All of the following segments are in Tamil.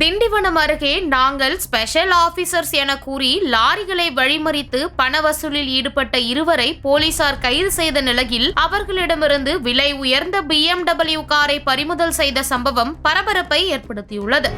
திண்டிவனம் அருகே நாங்கள் ஸ்பெஷல் ஆபீசர்ஸ் என கூறி லாரிகளை வழிமறித்து பண வசூலில் ஈடுபட்ட இருவரை போலீசார் கைது செய்த நிலையில் அவர்களிடமிருந்து விலை உயர்ந்த பிஎம்டபிள்யூ காரை பறிமுதல் செய்த சம்பவம் பரபரப்பை ஏற்படுத்தியுள்ளது.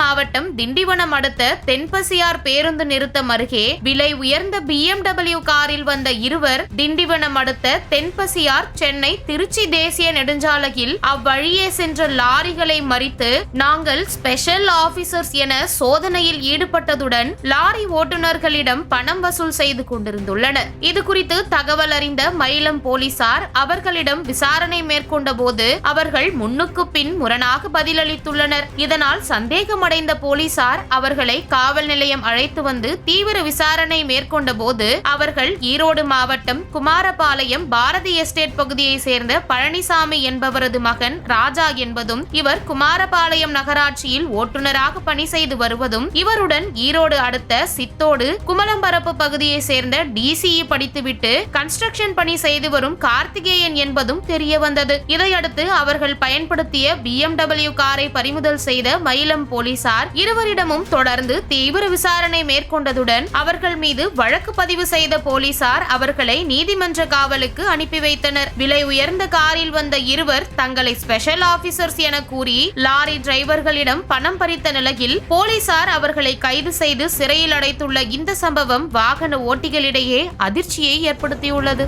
மாவட்டம் திண்டிவனம் அடுத்த தென்பசியார் பேருந்து நிறுத்தம் அருகே விலை உயர்ந்த BMW காரில் வந்த இருவர் திண்டிவனம் அடுத்த தென்பசியார் சென்னை திருச்சி தேசிய நெடுஞ்சாலையில் அவ்வழியே சென்ற லாரிகளை மறித்து நாங்கள் ஸ்பெஷல் ஆபீசர்ஸ் என சோதனையில் ஈடுபட்டதுடன் லாரி ஓட்டுநர்களிடம் பணம் வசூல் செய்து கொண்டிருந்துள்ளனர். இது குறித்து தகவல் அறிந்த மயிலம் போலீசார் அவர்களிடம் விசாரணை மேற்கொண்ட போது அவர்கள் முன்னுக்கு பின் முரணாக பதிலளித்துள்ளனர். இதனால் அடைந்த போலீசார் அவர்களை காவல் நிலையம் அழைத்து வந்து தீவிர விசாரணை மேற்கொண்ட போது அவர்கள் ஈரோடு மாவட்டம் குமாரபாளையம் பாரதி எஸ்டேட் பகுதியை சேர்ந்த பழனிசாமி என்பவரது மகன் ராஜா என்பதும் இவர் குமாரபாளையம் நகராட்சியில் ஓட்டுநராக பணி செய்து வருவதும் இவருடன் ஈரோடு அடுத்த சித்தோடு குமலம்பரப்பு பகுதியை சேர்ந்த டிசிஇ படித்துவிட்டு கன்ஸ்ட்ரக்ஷன் பணி செய்து வரும் கார்த்திகேயன் என்பதும் தெரிய வந்தது இதையடுத்து அவர்கள் பயன்படுத்திய பிஎம்டபிள்யூ காரை பறிமுதல் செய்த மயிலம் போலீஸ் போலீசார் இருவரிடமும் தொடர்ந்து தீவிர விசாரணை மேற்கொண்டதுடன் அவர்கள் மீது வழக்கு பதிவு செய்த போலீசார் அவர்களை நீதிமன்ற காவலுக்கு அனுப்பி வைத்தனர். விலை உயர்ந்த காரில் வந்த இருவர் தங்களை ஸ்பெஷல் ஆபீசர்ஸ் என கூறி லாரி டிரைவர்களிடம் பணம் பறித்த நிலையில் போலீசார் அவர்களை கைது செய்து சிறையில் அடைத்துள்ள இந்த சம்பவம் வாகன ஓட்டிகளிடையே அதிர்ச்சியை ஏற்படுத்தியுள்ளது.